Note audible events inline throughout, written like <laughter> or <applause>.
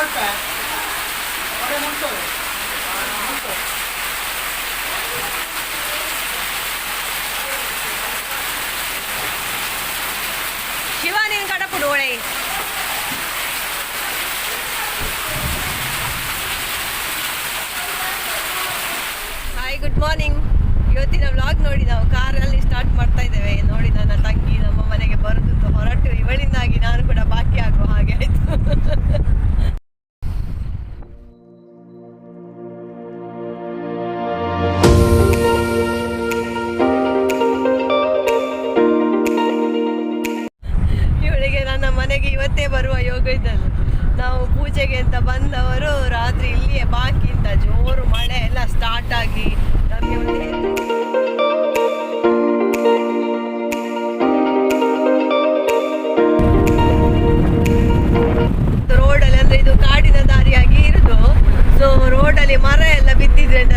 ಕೊಟ್ಟೆ ಹೊಡೆ ಮುಟ್ಟು ಮುಟ್ಟು ಶಿವ ನೀನು ಕಡಪುಡು ಒಳೆ ಹಾಯ್ ಗುಡ್ ಮಾರ್ನಿಂಗ್ ಇವತ್ತಿನ ವ್ಲಾಗ್ ನೋಡಿ ನಾವು ಕಾರಲ್ಲಿ ಸ್ಟಾರ್ಟ್ ಮಾಡ್ತಾ ಇದ್ದೇವೆ. ನೋಡಿ ನನ್ನ ತಂಗಿ ನಮ್ಮ ಮನೆಗೆ ಬರೆದು ಹೊರಟು. ಇವಳಿಂದಾಗಿ ನಾನು ಕೂಡ ಬಾಕಿ ಆಗುವ ಹಾಗೆ ಆಯಿತು. ಇವಳಿಗೆ ನನ್ನ ಮನೆಗೆ ಇವತ್ತೇ ಬರುವ ಯೋಗ ಇದ್ದಲ್ಲ ನಾವು ಪೂಜೆಗೆ ಅಂತ ಬಂದವರು ರಾತ್ರಿ ಇಲ್ಲಿಯೇ ಬಾಕಿ ಅಂತ ಜೋರು ಮಳೆ ಎಲ್ಲ ಸ್ಟಾರ್ಟ್ ಆಗಿ ನಮಗೆ ರೋಡಲ್ಲಿ ಅಂದ್ರೆ ಇದು ಕಾಡಿನ ದಾರಿಯಾಗಿ ಇರುದು. ಸೊ ರೋಡಲ್ಲಿ ಮರ ಎಲ್ಲ ಅಂತ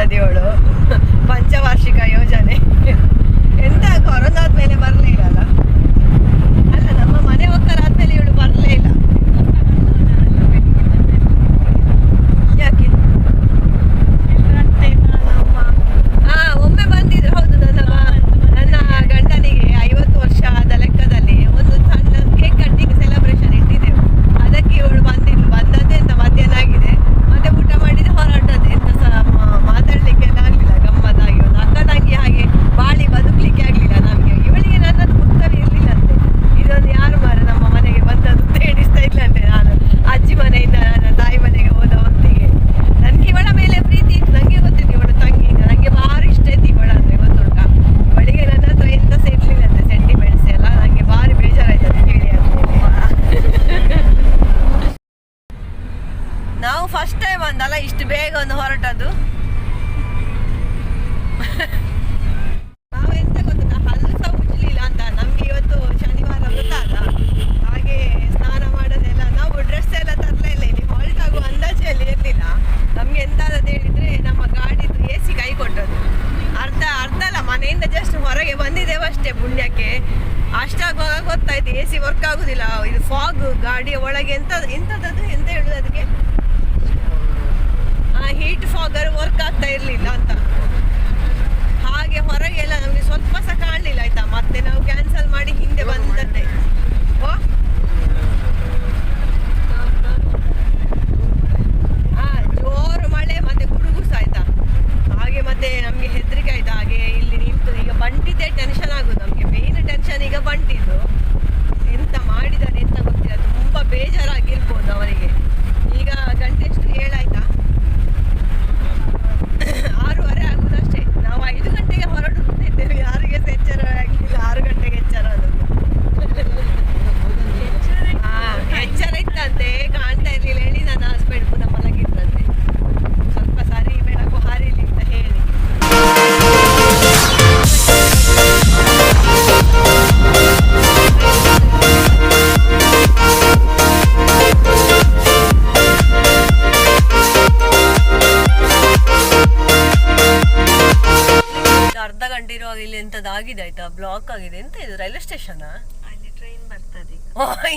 ಮಾಡ್ತಾ ಆಗುತ್ತೆ ಎ ಸಿ ವರ್ಕ್ ಆಗುದಿಲ್ಲ. ಇದು ಫಾಗ್ ಗಾಡಿಯ ಒಳಗೆ ಎಂತ, ಎಂತದ್ದು ಎಂತ ಹೇಳುದು ಅದಕ್ಕೆ? ಆ ಹೀಟ್ ಫಾಗರ್ ವರ್ಕ್ ಆಗ್ತಾ ಇರ್ಲಿಲ್ಲ ಅಂತ. ಹಾಗೆ ಹೊರಗೆಲ್ಲ ನಮಗೆ ಸ್ವಲ್ಪ ಸಹ ಕಾಣಲಿಲ್ಲ ಆಯ್ತಾ? ಮತ್ತೆ ನಾವು ಕ್ಯಾನ್ಸಲ್ ಮಾಡಿ ಹಿಂದೆ ಬಂದದ್ದೆ. ಓ? ಕಂಟಿನ್ಯೂ ಇಲ್ಲಿ ಎಂತದ್ದು ಆಗಿದೆ ಆಯ್ತಾ? ಬ್ಲಾಕ್ ಆಗಿದೆ. ಎಂತ ಇದು ರೈಲ್ವೆ ಸ್ಟೇಷನ್? ಅಲ್ಲಿ ಟ್ರೈನ್ ಬರ್ತದೆ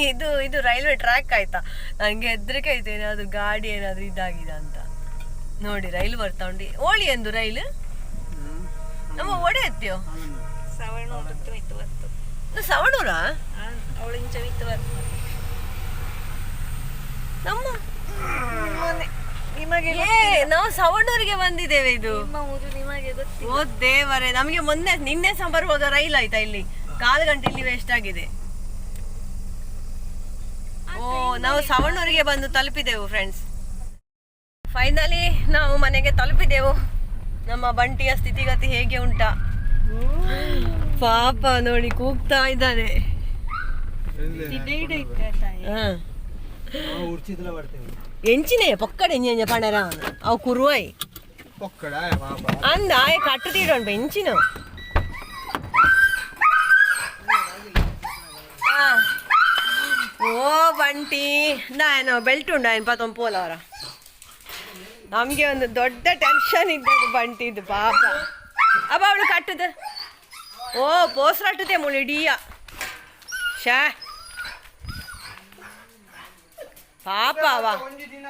ಇದು ಇದು ರೈಲ್ವೆ ಟ್ರ್ಯಾಕ್ ಆಯ್ತಾ? ನಂಗೆ ಹೆದ್ರಿಕೆ ಆಯ್ತು ಏನಾದ್ರು ಗಾಡಿ ಏನಾದ್ರು ಇದಾಗಿದೆ ಅಂತ. ನೋಡಿ ರೈಲು ಬರ್ತಾ ಉಂಟು. ಓಳಿ ಎಂದು ರೈಲು? ನಮ್ಮ ಒಡೆ ಎತ್ತಿಯೋ ಸವಣೂರ? ನಮ್ಮ ನಿಮಗೆ ನಾವು ಸವಣೂರಿಗೆ ಬಂದಿದ್ದೇವೆ ಇದು. ನಿಮಗೆ ಓ ದೇವರೇ ನಮಗೆ ಮೊನ್ನೆ ನಿನ್ನೆ ಸಾಂಬಾರು ಹೋದ ರೈಲ್ ಆಯ್ತಾ ಇಲ್ಲಿ? ಕಾಲು ಗಂಟೆ ಇಲ್ಲಿ ವೇಸ್ಟ್ ಆಗಿದೆ. ಓ ನಾವು ಸವಣೂರಿಗೆ ಬಂದು ತಲುಪಿದೆವು ಫ್ರೆಂಡ್ಸ್ ಫೈನಲಿ ನಾವು ಮನೆಗೆ ತಲುಪಿದೆವು. ನಮ್ಮ ಬಂಟಿಯ ಸ್ಥಿತಿಗತಿ ಹೇಗೆ ಉಂಟಾ? ಪಾಪ ನೋಡಿ ಕೂಗ್ತಾ ಇದ್ದಾನೆ. ಹಾ. ಉರ್ಚಿದ್ಲ ಬರ್ತೇವೆ ಎಂಚಿನೆ ಪೊಕ್ಕಡೆ ಎಂಜ ಪಣರ ಅವು ಕುರುವಾಯಿ ಪೊಕ್ಕಡ ಪಾಪ ಅಂದ ಆಯ ಕಟ್ಟು ತೀಡೋಣ ಎಂಚಿನ ಓ ಬಂಟಿ ನಾನು ಬೆಲ್ಟ್ ಉಂಡ ಏನು ಪತ್ತೊಂದು ಪೋಲ ಅವರ. ನಮಗೆ ಒಂದು ದೊಡ್ಡ ಟೆನ್ಷನ್ ಇದ್ದದ್ದು ಬಂಟಿದ್ದು ಪಾಪ. ಅಬ್ಬ ಅವಳು ಕಟ್ಟದ. ಓ ಪೋಸ್ರ್ ಅಟ್ಟದೆ ಮುಳು ಇಡೀಯ. ಶಾ ಪಾಪ ಅವ ಒಂಜಿ ದಿನ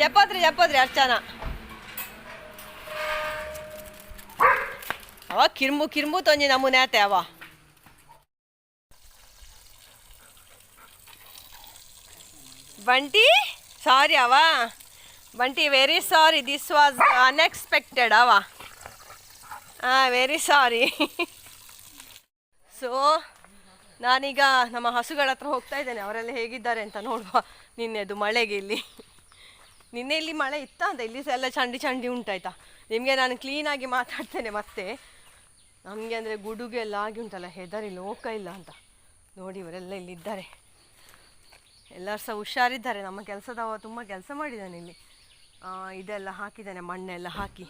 ಜಪ್ಪದ್ರಿ ಜಪ್ಪದ್ರಿ ಅರ್ಚನ ಅವ ಕಿರ್ಮು ಕಿರ್ಮು ತೊಂಜಿ ನಮೂನೆ ಆತೆ ಅವ ಬಂಟಿ ಸಾರಿ ಅವ Bunty very sorry this was unexpected ಅವ ಹಾಂ ವೆರಿ ಸಾರಿ ಸೊ ನಾನೀಗ ನಮ್ಮ ಹಸುಗಳ ಹತ್ರ ಹೋಗ್ತಾ ಇದ್ದೇನೆ. ಅವರೆಲ್ಲ ಹೇಗಿದ್ದಾರೆ ಅಂತ ನೋಡುವ. ನಿನ್ನೆದು ಮಳೆಗೆ ಇಲ್ಲಿ. ನಿನ್ನೆ ಇಲ್ಲಿ ಮಳೆ ಇತ್ತ ಅಂತ? ಇಲ್ಲಿ ಸಹ ಎಲ್ಲ ಚಂಡಿ ಚಂಡಿ ಉಂಟಾಯ್ತಾ? ನಿಮಗೆ ನಾನು ಕ್ಲೀನಾಗಿ ಮಾತಾಡ್ತೇನೆ ಮತ್ತೆ. ನಮಗೆ ಅಂದರೆ ಗುಡುಗೆ ಎಲ್ಲ ಆಗಿ ಉಂಟಲ್ಲ, ಹೆದರಿ ಲೋಕ ಇಲ್ಲ ಅಂತ. ನೋಡಿ, ಇವರೆಲ್ಲ ಇಲ್ಲಿದ್ದಾರೆ. ಎಲ್ಲರೂ ಸಹ ಹುಷಾರಿದ್ದಾರೆ. ನಮ್ಮ ಕೆಲಸದವ ತುಂಬ ಕೆಲಸ ಮಾಡಿದ್ದಾನೆ ಇಲ್ಲಿ. ಇದೆಲ್ಲ ಹಾಕಿದ್ದಾನೆ, ಮಣ್ಣೆಲ್ಲ ಹಾಕಿ.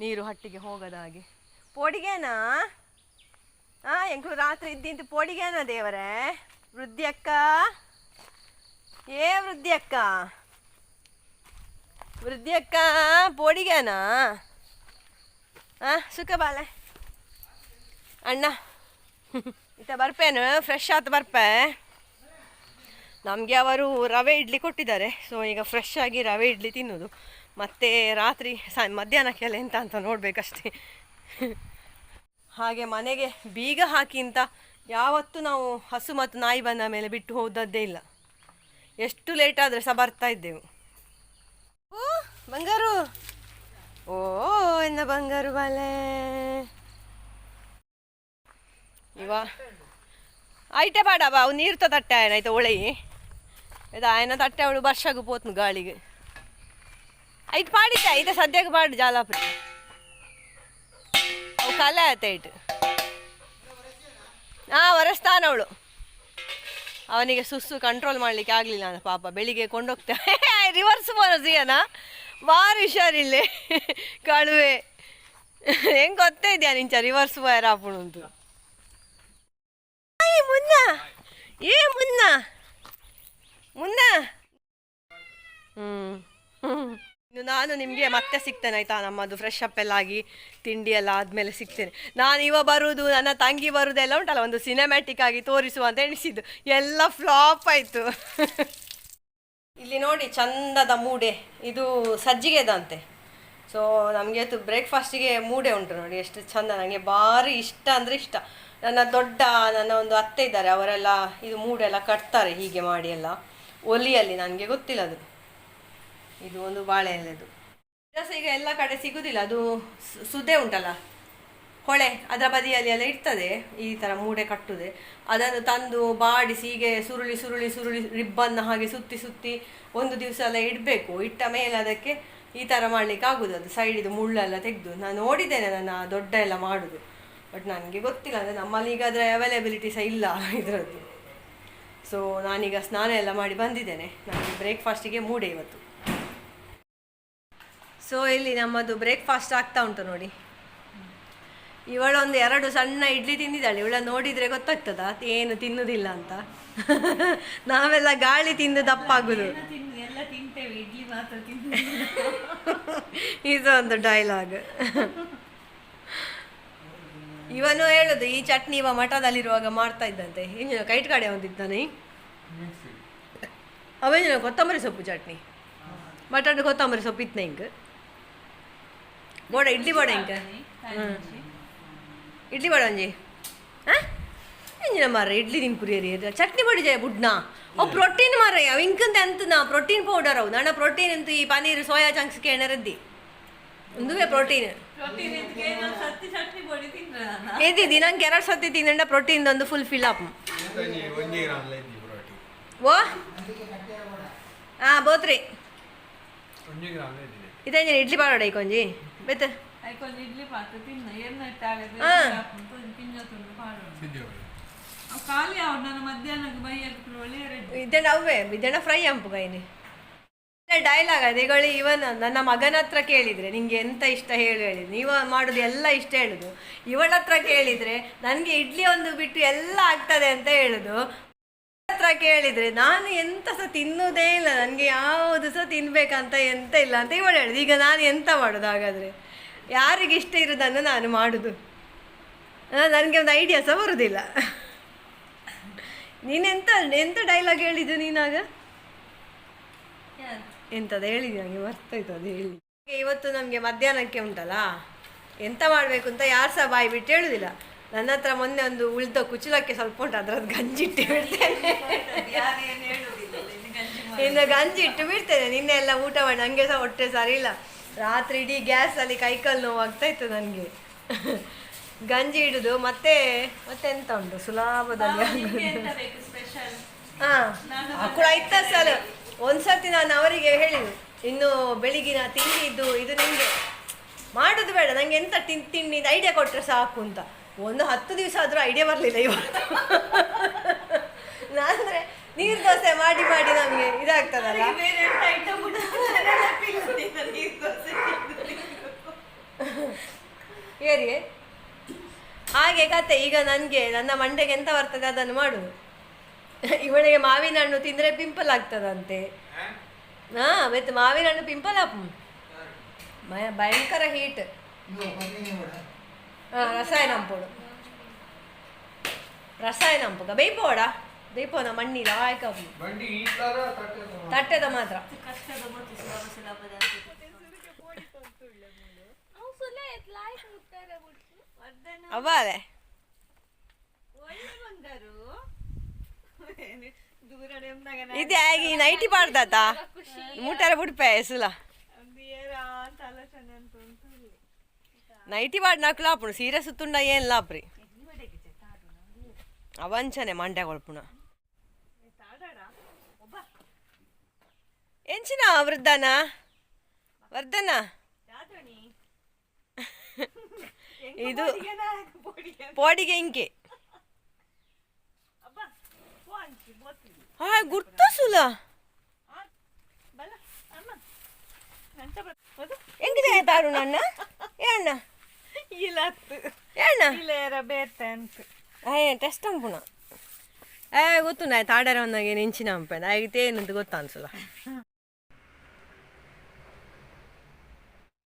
ನೀರು ಹಟ್ಟಿಗೆ ಹೋಗದ ಹಾಗೆ. ಪೋಡಿಗೆನಾ? ಹಾಂ ಎಂಕ್ಳು ರಾತ್ರಿ ಇದ್ದಿಂತ ಪೋಡಿಗೇನ ದೇವರೇ? ವೃದ್ಧಿ ಅಕ್ಕ ಏ ವೃದ್ಧಿ ಅಕ್ಕ ವೃದ್ಧಿ ಅಕ್ಕ ಪೋಡಿಗೆನಾ? ಹಾಂ ಸುಖ ಬಾಲೆ. ಅಣ್ಣ, <laughs> ಇತ್ತ ಬರ್ಪೇನು? ಫ್ರೆಶ್ ಆತು ಬರ್ಪೆ? ನಮಗೆ ಅವರು ರವೆ ಇಡ್ಲಿ ಕೊಟ್ಟಿದ್ದಾರೆ. ಸೊ ಈಗ ಫ್ರೆಶ್ ಆಗಿ ರವೆ ಇಡ್ಲಿ ತಿನ್ನೋದು. ಮತ್ತೆ ರಾತ್ರಿ ಸ ಮಧ್ಯಾಹ್ನಕ್ಕೆಲ್ಲ ಎಂತ ಅಂತ ನೋಡಬೇಕಷ್ಟೇ. ಹಾಗೆ ಮನೆಗೆ ಬೀಗ ಹಾಕಿ ಅಂತ ಯಾವತ್ತೂ ನಾವು ಹಸು ಮತ್ತು ನಾಯಿ ಬಂದ ಮೇಲೆ ಬಿಟ್ಟು ಹೋದದ್ದೇ ಇಲ್ಲ. ಎಷ್ಟು ಲೇಟ್ ಆದರೆ ಸಹ ಬರ್ತಾ ಇದ್ದೆವು. ಓ, ಬಂಗಾರು. ಓ ಎನ್ನ ಬಂಗಾರು ಬಲೆ. ಇವ. ಐಟೆ ಪಾಡ ಬಾ ಅವು ನೀರು ತಟ್ಟೆ ಆಯ್ತು ಆಯ್ತಾ ಒಳೆ ಇದು ಆಯ್ನ ತಟ್ಟೆ ಅವಳು ಬರ್ಷಾಗ ಪೋತ್ನು ಗಾಳಿಗೆ. ಐಟ್ ಪಾಡಿತ ಐತೆ ಸದ್ಯಕ್ಕೆ ಪಾಡು ಜಾಲಾಪುರಿ. ಅವು ಕಲೆ ಆಯ್ತು ಐಟ್. ಹಾಂ ಒರೆಸ್ತಾನ ಅವಳು. ಅವನಿಗೆ ಸುಸ್ಸು ಕಂಟ್ರೋಲ್ ಮಾಡಲಿಕ್ಕೆ ಆಗಲಿಲ್ಲ ನಾನು ಪಾಪ, ಬೆಳಿಗ್ಗೆ ಕೊಂಡೋಗ್ತಾ <laughs> ರಿವರ್ಸ್ ಬರೋಸಿಯನ ಭಾರಿ ಹುಷಾರಿಲ್ಲೇ ಕಳುವೆ. ಹೆಂಗ್ ಗೊತ್ತೇ ಇದೆಯಾ ನಿಂಚ ರಿವರ್ಸ್ ಬಾಯ್ ಅಂತ. ಏ ಮುನ್ನ ಏ ಮುನ್ನ. ನಾನು ನಿಮಗೆ ಮತ್ತೆ ಸಿಗ್ತೇನೆ, ಆಯ್ತಾ? ನಮ್ಮದು ಫ್ರೆಶ್ ಅಪ್ ಎಲ್ಲ ಆಗಿ ತಿಂಡಿ ಎಲ್ಲ ಆದಮೇಲೆ ಸಿಗ್ತೇನೆ. ನಾನು ಇವ ಬರುವುದು ನನ್ನ ತಂಗಿ ಬರುವುದೆಲ್ಲ ಉಂಟಲ್ಲ, ಒಂದು ಸಿನಿಮ್ಯಾಟಿಕ್ ಆಗಿ ತೋರಿಸುವ ಅಂತ ಎಣಿಸಿದ್ದು. ಎಲ್ಲ ಫ್ಲಾಪ್ ಆಯಿತು. ಇಲ್ಲಿ ನೋಡಿ, ಚಂದದ ಮೂಡೆ. ಇದು ಸಜ್ಜಿಗೆದಂತೆ. ಸೊ ನಮಗೆ ಅದು ಬ್ರೇಕ್ಫಾಸ್ಟಿಗೆ ಮೂಡೆ ಉಂಟು ನೋಡಿ, ಎಷ್ಟು ಚಂದ. ನನಗೆ ಭಾರಿ ಇಷ್ಟ ಅಂದರೆ ಇಷ್ಟ. ನನ್ನ ದೊಡ್ಡ, ನನ್ನ ಒಂದು ಅತ್ತೆ ಇದ್ದಾರೆ, ಅವರೆಲ್ಲ ಇದು ಮೂಡೆಲ್ಲ ಕಟ್ತಾರೆ ಹೀಗೆ ಮಾಡಿ ಎಲ್ಲ. ಒಲಿಯಲ್ಲಿ, ನನಗೆ ಗೊತ್ತಿಲ್ಲ ಅದು. ಇದು ಒಂದು ಬಾಳೆ ಎಲೆದು. ರಸ ಈಗ ಎಲ್ಲ ಕಡೆ ಸಿಗುದಿಲ್ಲ, ಅದು ಸುದ್ದೆ ಸುದೆ ಉಂಟಲ್ಲ? ಹೊಳೆ, ಅದರ ಬದಿಯಲ್ಲಿ ಎಲ್ಲ ಇರ್ತದೆ, ಈ ಥರ ಮೂಡೆ ಕಟ್ಟುದೆ. ಅದನ್ನು ತಂದು ಬಾಡಿಸಿ ಹೀಗೆ ಸುರುಳಿ ಸುರುಳಿ ಸುರುಳಿ ರಿಬ್ಬನ್ನ ಹಾಗೆ ಸುತ್ತಿ ಸುತ್ತಿ ಒಂದು ದಿವಸ ಎಲ್ಲ ಇಡಬೇಕು. ಇಟ್ಟ ಮೇಲೆ ಅದಕ್ಕೆ ಈ ಥರ ಮಾಡಲಿಕ್ಕೆ ಆಗುದು. ಅದು ಸೈಡಿದು ಮುಳ್ಳೆಲ್ಲ ತೆಗೆದು. ನಾನು ನೋಡಿದ್ದೇನೆ, ನನ್ನ ದೊಡ್ಡ ಎಲ್ಲ ಮಾಡುದು. ಬಟ್ ನನಗೆ ಗೊತ್ತಿಲ್ಲ, ಅಂದರೆ ನಮ್ಮಲ್ಲಿ ಈಗ ಅದರ ಅವೈಲೇಬಿಲಿಟಿ ಸಹ ಇಲ್ಲ <laughs> ಇದರದ್ದು. ಸೊ ನಾನೀಗ ಸ್ನಾನ ಎಲ್ಲ ಮಾಡಿ ಬಂದಿದ್ದೇನೆ. ನನಗೆ ಬ್ರೇಕ್ಫಾಸ್ಟಿಗೆ ಮೂಡೆ ಇವತ್ತು. ಸೊ ಇಲ್ಲಿ ನಮ್ಮದು ಬ್ರೇಕ್ಫಾಸ್ಟ್ ಆಗ್ತಾ ಉಂಟು ನೋಡಿ. ಇವಳೊಂದು ಎರಡು ಸಣ್ಣ ಇಡ್ಲಿ ತಿಂದಿದ್ದಾಳೆ. ಇವಳ ನೋಡಿದರೆ ಗೊತ್ತಾಗ್ತದ ಏನು ತಿನ್ನುದಿಲ್ಲ ಅಂತ. <laughs> ನಾವೆಲ್ಲ ಗಾಳಿ ತಿಂದು ದಪ್ಪಾಗುದು. ಇದೊಂದು ಎಲ್ಲ ತಿಂತೇವೆ ಇಡ್ಲಿ ಮಾತ್ರ ತಿನ್ನು <laughs> ಇದು ಒಂದು ಡೈಲಾಗ್ <laughs> ಇವನು ಹೇಳುದು ಈ ಚಟ್ನಿ ಇವ ಮಠದಲ್ಲಿರುವಾಗ ಮಾಡ್ತಾ ಇದ್ದಂತೆ. ಏನು ಕೈಟ್ ಕಡೆ ಒಂದಿದ್ದಾನೆ ಅವೇನು ಕೊತ್ತಂಬರಿ ಸೊಪ್ಪು ಚಟ್ನಿ? ಮಟನ್ ಕೊತ್ತಂಬರಿ ಸೊಪ್ಪು ಇತ್ತು ಹಿಂಗೆ. ಬೋಡ ಇಡ್ಲಿ ಬೋಡ ಹಿಂಗೆ ಇಡ್ಲಿ ಬೋಡ ಒಂಜಿ ಹಾಂ? ಎಂಜಿನ ಮಾರ ಇಡ್ಲಿ ತಿನ್ಪುರಿಯರಿ ಚಟ್ನಿ ಪೊಡಿ ಜಯ ಬುಡ್ನ? ಅವು ಪ್ರೋಟೀನ್ ಮಾರ ಅವು ಇಂಕಂತ ಎಂತ ನಾ ಪ್ರೋಟೀನ್ ಪೌಡರ್ ಅವು. ನನ್ನ ಪ್ರೋಟೀನ್ ಅಂತ ಈ ಪನೀರ್ ಸೋಯಾ ಚಂಕ್ಸ್ ಕೇಣರದ್ದಿ ಒಂದುವೇ ಪ್ರೋಟೀನ್. ಏದಿದ್ದಿ ನಂಗೆ ಎರಡು ಸತಿ ತಿಂದ ಪ್ರೋಟೀನ್ ಒಂದು ಫುಲ್ ಫಿಲ್ ಅಪ್ ಓ? ಹಾಂ ಬೋತ್ರಿ. ಇದೇನು ಇಡ್ಲಿ ಪಾಡೋಡ ಈಕೊಂಜಿ ಬೇತ ಐಕೊಂದು ಇಡ್ಲಿ ಪಾತ್ರ ತಿನ್ನ. ಎಣ್ಣೆ ಖಾಲಿ ಅವ್ರು ನನ್ನ ಮಧ್ಯಾಹ್ನಕ್ಕೆ ಬೈಯಕ್ಕೆ ಒಳ್ಳೆಯ ರೆಡಿ ಇದ್ದಣ್ಣ ಅವೇ ಇದನ್ನ ಫ್ರೈ ಅಂಪು ಕೈನಿ ಡೈಲಾಗ್ ಅದೇ ಈಗಳು ಇವನ್ ನನ್ನ ಮಗನ ಹತ್ರ ಕೇಳಿದ್ರೆ ನಿಂಗೆ ಎಂತ ಇಷ್ಟ ಹೇಳು ಹೇಳಿ. ನೀವು ಮಾಡುದು ಎಲ್ಲ ಇಷ್ಟ ಹೇಳುದು. ಇವಳ ಹತ್ರ ಕೇಳಿದ್ರೆ ನನಗೆ ಇಡ್ಲಿ ಒಂದು ಬಿಟ್ಟು ಎಲ್ಲ ಆಗ್ತದೆ ಅಂತ ಹೇಳುದು. ಹತ್ರ ಕೇಳಿದ್ರೆ, ನಾನು ಎಂತ ಸಹ ತಿನ್ನುವುದೇ ಇಲ್ಲ, ನನಗೆ ಯಾವುದು ಸಹ ತಿನ್ಬೇಕಂತ ಎಂತ ಇಲ್ಲ ಅಂತ ಇವಳು ಹೇಳುದು. ಈಗ ನಾನು ಎಂತ ಮಾಡೋದು ಹಾಗಾದ್ರೆ? ಯಾರಿಗೆ ಇಷ್ಟ ಇರೋದನ್ನು ನಾನು ಮಾಡುದು. ನನಗೆ ಒಂದು ಐಡಿಯಾ ಸಹ ಬರುದಿಲ್ಲ. ನೀನೆಂತ ಎಂತ ಡೈಲಾಗ್ ಹೇಳಿದ್ದು ನೀನಾಗ ಎಂತದ ಹೇಳಿದ್ದು ನನಗೆ ಬರ್ತಾಯ್ತು ಅದು ಹೇಳಿ. ಇವತ್ತು ನಮಗೆ ಮಧ್ಯಾಹ್ನಕ್ಕೆ ಉಂಟಲ್ಲ? ಎಂತ ಮಾಡಬೇಕು ಅಂತ ಯಾರು ಸಹ ಬಾಯಿ ಬಿಟ್ಟು ಹೇಳುದಿಲ್ಲ. ನನ್ನ ಹತ್ರ ಮೊನ್ನೆ ಒಂದು ಉಳಿದ ಕುಚಲಕ್ಕೆ ಸ್ವಲ್ಪ ಉಂಟು ಅದ್ರದ್ದು ಗಂಜಿ ಇಟ್ಟು ಬಿಡ್ತೇನೆ ಇನ್ನು ಗಂಜಿ ಇಟ್ಟು ಬಿಡ್ತೇನೆ ನಿನ್ನೆ ಎಲ್ಲ ಊಟ ಮಾಡಿ ನನಗೆ ಸಹ ಹೊಟ್ಟೆ ಸರಿ ಇಲ್ಲ ರಾತ್ರಿ ಇಡೀ ಗ್ಯಾಸಲ್ಲಿ ಕೈಕಾಲು ನೋವು ಆಗ್ತಾ ಇತ್ತು ನನಗೆ. ಗಂಜಿ ಇಡುದು ಮತ್ತೆ ಮತ್ತೆ ಎಂತ ಉಂಟು? ಸುಲಭದಲ್ಲಿ ಹಾಂ ಕೂಡ ಇತ್ತ ಸಲ. ಒಂದ್ಸತಿ ನಾನು ಅವರಿಗೆ ಹೇಳಿದ್ದು ಇನ್ನು ಬೆಳಿಗಿನ ತಿಂಡಿ ಇದು ನಿಮಗೆ. ಮಾಡೋದು ಬೇಡ ನಂಗೆ ಎಂತ ತಿನ್ ತಿಂಡಿ ಐಡಿಯಾ ಕೊಟ್ಟರೆ ಸಾಕು ಅಂತ. ಒಂದು ಹತ್ತು ದಿವಸ ಆದರೂ ಐಡಿಯಾ ಬರಲಿಲ್ಲ ಇವತ್ತು ನಾನಂದ್ರೆ ನೀರು ದೋಸೆ ಮಾಡಿ ಮಾಡಿ ನಮಗೆ ಇದಾಗ್ತದಲ್ಲ? ಏರಿ ಹಾಗೆ? ಕತೆ ಈಗ ನನಗೆ ನನ್ನ ಮಂಡೆಗೆ ಎಂತ ಬರ್ತದೆ ಅದನ್ನು ಮಾಡು. ಇವಳಿಗೆ ಮಾವಿನ ಹಣ್ಣು ತಿಂದರೆ ಪಿಂಪಲ್ ಆಗ್ತದಂತೆ. ಹಾ ಮತ್ತೆ ಮಾವಿನ ಹಣ್ಣು ಪಿಂಪಲ್ ಆಪ್ ಭಯಂಕರ ಹೀಟ್ ಹಾ ರಸಾಯನ ಅಂಪೋಡು ರಸಾಯನ ಅಂಪುಗ ಬೇಯ್ಪೋಡ? ಬೇಯ್ಪೋನ ಮಣ್ಣಿ ಲಾಯಕ ಬಂಡಿ ಈ ತರ ತಟ್ಟೆ ತಟ್ಟೆದ ಮಾತ್ರ. ಉಂದಾಗ ಇದು ಆಗಿ ನೈಟಿ ಪಾಡ್ದಾತ? ಮೂಟಾರ ಬುಡ್ಪೆ ಸುಲ ಒಂದು ಏರ ಅಂತ ಆಲೋಚನೆ ಅಂತ ಉಂಟು ಇಲ್ಲಿ. ನೈಟಿ ಬಾಡ್ ನಾಕು ಲಾಪುಣ, ಸೀರೆ ಸುತ್ತುಂಡ ಏನ್ ಲಾಪ್ರಿ ಅವಂಚನೆ ಮಂಡ್ಯ ಕೊಳ್ಪುಣ ಎಂಚಿನ ವೃದ್ಧನ ವರ್ಧನ? ಇದು ಪೊಡಿಗೆ? ಇಂಕೆ. ಹಾ ಗುರ್ತ ಸುಲ? ಹೆಂಗಿದೆ ತಾರು ನನ್ನ ಏಣ್ಣ ಇಲತ್ತು. ಏನ? ಇಲೇರ ಬೇತೆ ಅಂತ ಏ ಟೆಸ್ಟ್ ಅಂಪುಣ ಏ ಗೊತ್ತು ನಾ ತಾಡರ ಒಂದಾಗೆ ನೆಂಚಿನ ಅಂಪೆ ಆಯ್ತೇನಂತ ಗೊತ್ತು ಅನ್ಸಲ್ಲ